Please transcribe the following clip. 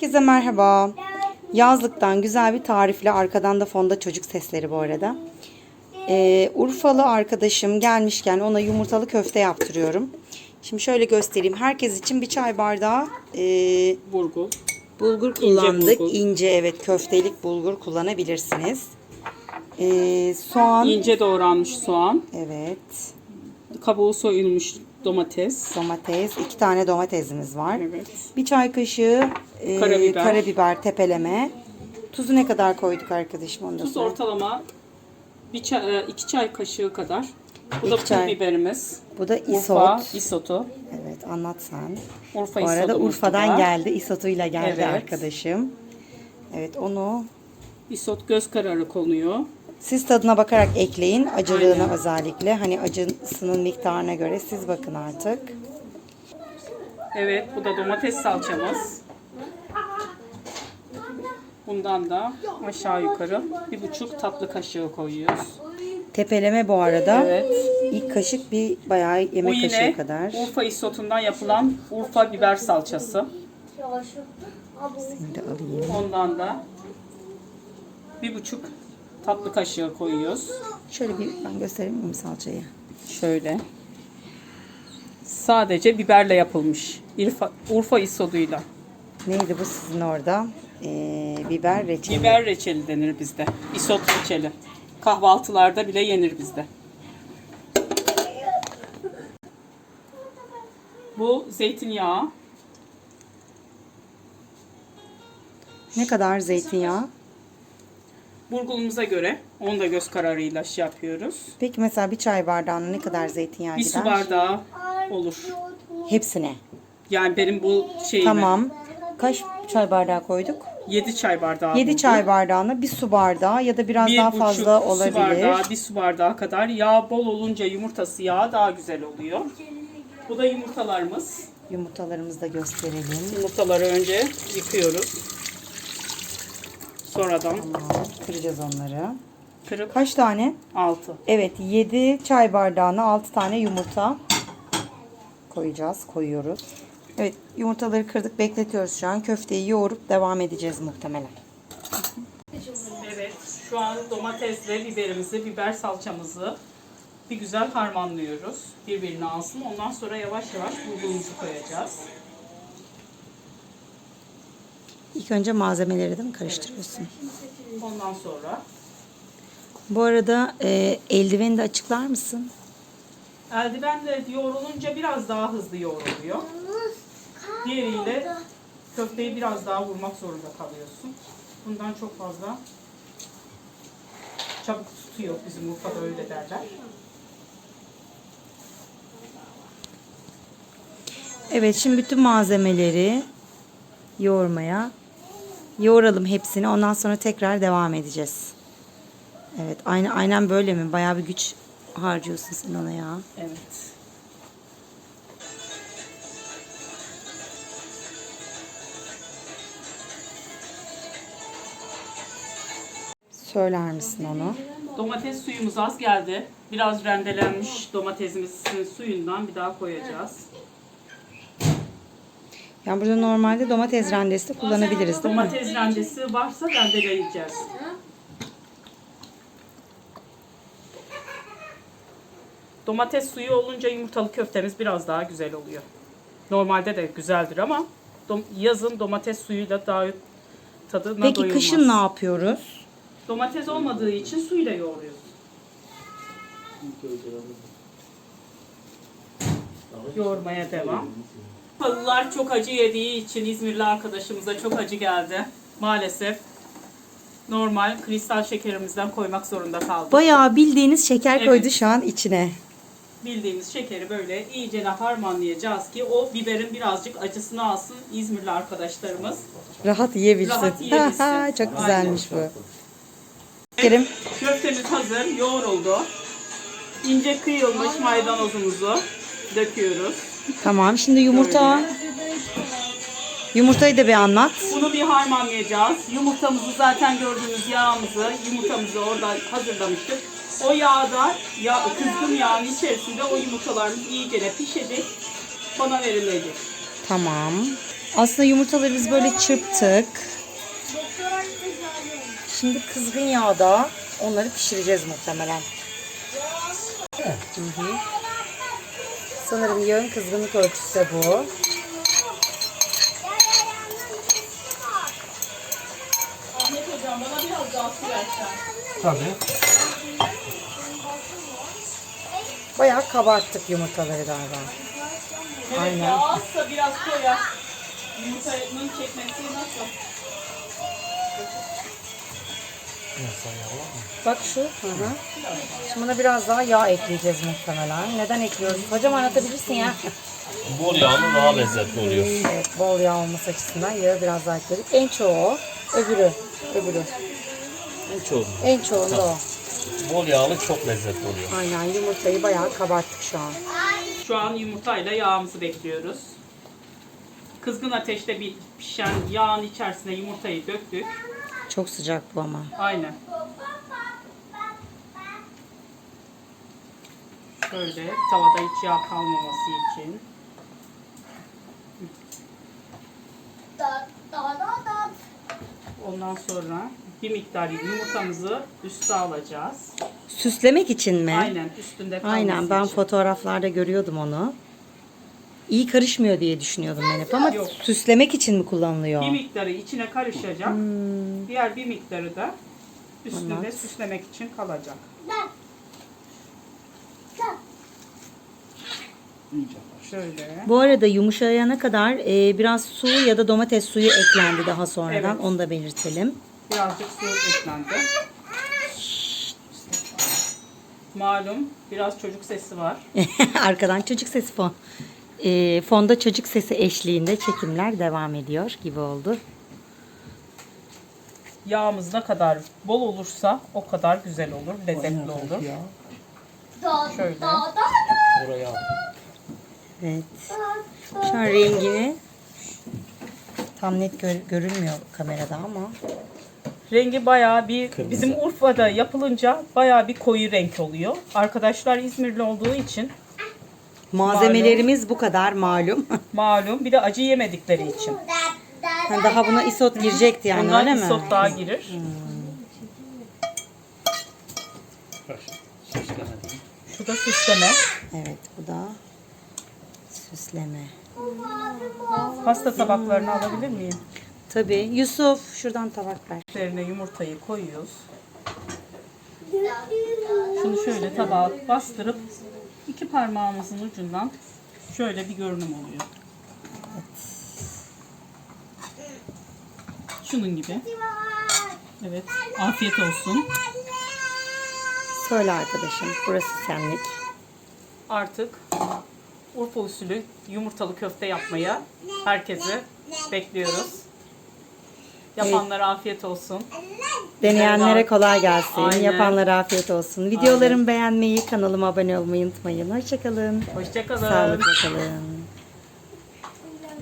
Herkese merhaba. Yazlıktan güzel bir tarifle arkadan da fonda çocuk sesleri bu arada. Ee, Urfalı arkadaşım gelmişken ona yumurtalı köfte yaptırıyorum. Şimdi şöyle göstereyim. Herkes için bir çay bardağı e, Burgul. bulgur kullandık. bulgur. İnce evet köftelik bulgur kullanabilirsiniz. Ee, soğan. İnce doğranmış soğan. Evet. Kabuğu soyulmuş domates. Domates. iki tane domatesimiz var. Evet. Bir çay kaşığı e, Karabiber. karabiber tepeleme. Tuzu ne kadar koyduk arkadaşım onu da Tuz söyle. ortalama bir çay, e, iki çay kaşığı kadar. Bu İki da pul çay. biberimiz. Bu da isot. Urfa isotu. Evet anlat sen. Urfa Bu arada isotumuz Urfa'dan da. geldi. Isotuyla geldi Evet. arkadaşım. Evet onu Isot göz kararı konuyor. Siz tadına bakarak ekleyin. Acılığına Aynen. özellikle. Hani acısının miktarına göre siz bakın artık. Evet bu da domates salçamız. Bundan da aşağı yukarı bir buçuk tatlı kaşığı koyuyoruz. Tepeleme bu arada. Evet. İlk kaşık bir bayağı Bu yemek yine kaşığı kadar. Urfa isotundan yapılan Urfa biber salçası. Şimdi alayım. Ondan da bir buçuk tatlı kaşığı koyuyoruz. Şöyle bir ben göstereyim mi salçayı? Şöyle. Sadece biberle yapılmış. Urfa, Urfa isoduyla. Neydi bu sizin orada? Ee, biber reçeli. Biber reçeli denir bizde. Isot reçeli. Kahvaltılarda bile yenir bizde. Bu zeytinyağı. Ne kadar zeytinyağı? Burgulumuza göre onu da göz kararıyla şey yapıyoruz. Peki mesela bir çay bardağına ne kadar zeytinyağı Bir gider? su bardağı olur. Hepsine. Yani benim bu şeyime Tamam. Kaç çay bardağı koyduk? 7 çay bardağı 7 bulgur. çay bardağına bir su bardağı ya da biraz bir daha buçuk fazla su olabilir. bardağı, bir su bardağı kadar yağ bol olunca yumurtası yağı daha güzel oluyor. Bu da yumurtalarımız. Yumurtalarımızı da gösterelim. Yumurtaları önce yıkıyoruz. Sonradan Tamam. Kıracağız onları. kırıp Kaç tane? altı. Evet 7 çay bardağına 6 tane yumurta koyacağız. Koyuyoruz. Evet yumurtaları kırdık bekletiyoruz şu an. Köfteyi yoğurup devam edeceğiz muhtemelen. Evet, şu an domatesle biberimizi, biber salçamızı bir güzel harmanlıyoruz. Birbirine alsın. Ondan sonra yavaş yavaş bulgurumuzu koyacağız. İlk önce malzemeleri de mi karıştırıyorsun? Ondan sonra Bu arada e, eldiveni de açıklar mısın? eldivenle yoğrulunca biraz daha hızlı yoğruluyor. Diğeriyle köfteyi biraz daha vurmak zorunda kalıyorsun. Bundan çok fazla çabuk tutuyor. Bizim Urfa'da öyle derler. Evet şimdi bütün malzemeleri yoğurmaya yoğuralım hepsini. Ondan sonra tekrar devam edeceğiz. Evet aynı aynen böyle mi? Bayağı bir güç harcıyorsun sen ona ya. Evet. Söyler misin onu? Domates suyumuz az geldi. Biraz rendelenmiş domatesimizin suyundan bir daha koyacağız. Yani burada normalde domates rendesi de kullanabiliriz değil mi? Domates rendesi varsa rendeleyeceğiz. Domates suyu olunca yumurtalı köftemiz biraz daha güzel oluyor. Normalde de güzeldir ama dom- yazın domates suyuyla daha tadına Peki doyulmaz. kışın ne yapıyoruz? Domates olmadığı için suyla yoğuruyoruz. Yoğurmaya devam. Halılar çok acı yediği için İzmirli arkadaşımıza çok acı geldi. Maalesef normal kristal şekerimizden koymak zorunda kaldık. Bayağı bildiğiniz şeker Evet. koydu şu an içine. Bildiğimiz şekeri böyle iyice harmanlayacağız ki o biberin birazcık acısını alsın İzmirli arkadaşlarımız. Rahat yiyebilsin. Rahat yiyebilsin. Çok güzelmiş bu. Kerim. Köftemiz hazır, yoğruldu. İnce kıyılmış maydanozumuzu döküyoruz. Tamam şimdi yumurta. Yumurtayı da bir anlat. Bunu bir harmanlayacağız. Yumurtamızı zaten gördüğünüz yağımızı, yumurtamızı orada hazırlamıştık. O yağda, ya, kızgın yağın içerisinde o yumurtalarımız iyice pişecek. Bana verilecek. Tamam. Aslında yumurtaları biz böyle çırptık. Şimdi kızgın yağda onları pişireceğiz muhtemelen. Hı hı. Sanırım yağın kızgınlık ölçüsü de bu. Ahmet hocam bana biraz daha su versen. Tabii. Bayağı kabarttık yumurtaları galiba. Evet Aynen. ya azsa biraz koyar. Yumurtanın çekmesi nasıl? Bak şu. Hı hı. Şimdi buna biraz daha yağ ekleyeceğiz muhtemelen. Neden ekliyoruz? Hocam anlatabilirsin ya. Bol yağlı daha lezzetli oluyor. Evet, bol yağ olması açısından yağı biraz daha ekledik. En çoğu o. Öbürü. Öbürü. En çoğu. En çoğunda o. Bol yağlı çok lezzetli oluyor. Aynen yumurtayı bayağı kabarttık şu an. Şu an yumurtayla yağımızı bekliyoruz. Kızgın ateşte bir pişen yağın içerisine yumurtayı döktük. Çok sıcak bu ama. Aynen. Şöyle tavada hiç yağ kalmaması için. Ondan sonra bir miktar yumurtamızı üste alacağız. Süslemek için mi? Aynen üstünde kalması Aynen ben için. fotoğraflarda görüyordum onu. İyi karışmıyor diye düşünüyordum ben hep ama Yok. süslemek için mi kullanılıyor? Bir miktarı içine karışacak. Hmm. Diğer bir miktarı da üstünde Tamam. süslemek için kalacak. Şöyle. Bu arada yumuşayana kadar e, biraz su ya da domates suyu eklendi daha sonradan. Evet. Onu da belirtelim. Birazcık su eklendi. Malum biraz çocuk sesi var. Arkadan çocuk sesi fon. E, fonda çocuk sesi eşliğinde çekimler devam ediyor gibi oldu. Yağımız ne kadar bol olursa o kadar güzel olur, lezzetli olur. Şöyle. Oraya Evet. Şu an rengini tam net gör- görülmüyor kamerada ama Rengi bayağı bir Kırmızı. bizim Urfa'da yapılınca bayağı bir koyu renk oluyor. Arkadaşlar İzmirli olduğu için malzemelerimiz bu kadar malum. malum bir de acı yemedikleri için. Daha buna isot girecekti yani Bundan öyle mi? isot daha girir. süslemedim. Şu da süsleme. Evet bu da süsleme. Pasta tabaklarını alabilir miyim? Tabii Yusuf şuradan tabak ver. Üzerine yumurtayı koyuyoruz. Şunu şöyle tabağa bastırıp iki parmağımızın ucundan şöyle bir görünüm oluyor. Şunun gibi. Evet. Afiyet olsun. Söyle arkadaşım burası senlik. Artık Urfa usulü yumurtalı köfte yapmaya herkesi bekliyoruz. Yapanlara afiyet olsun. Deneyenlere kolay gelsin. Aynen. Yapanlara afiyet olsun. Videolarımı beğenmeyi, kanalıma abone olmayı unutmayın. Hoşçakalın. Hoşçakalın. Sağlıkla kalın.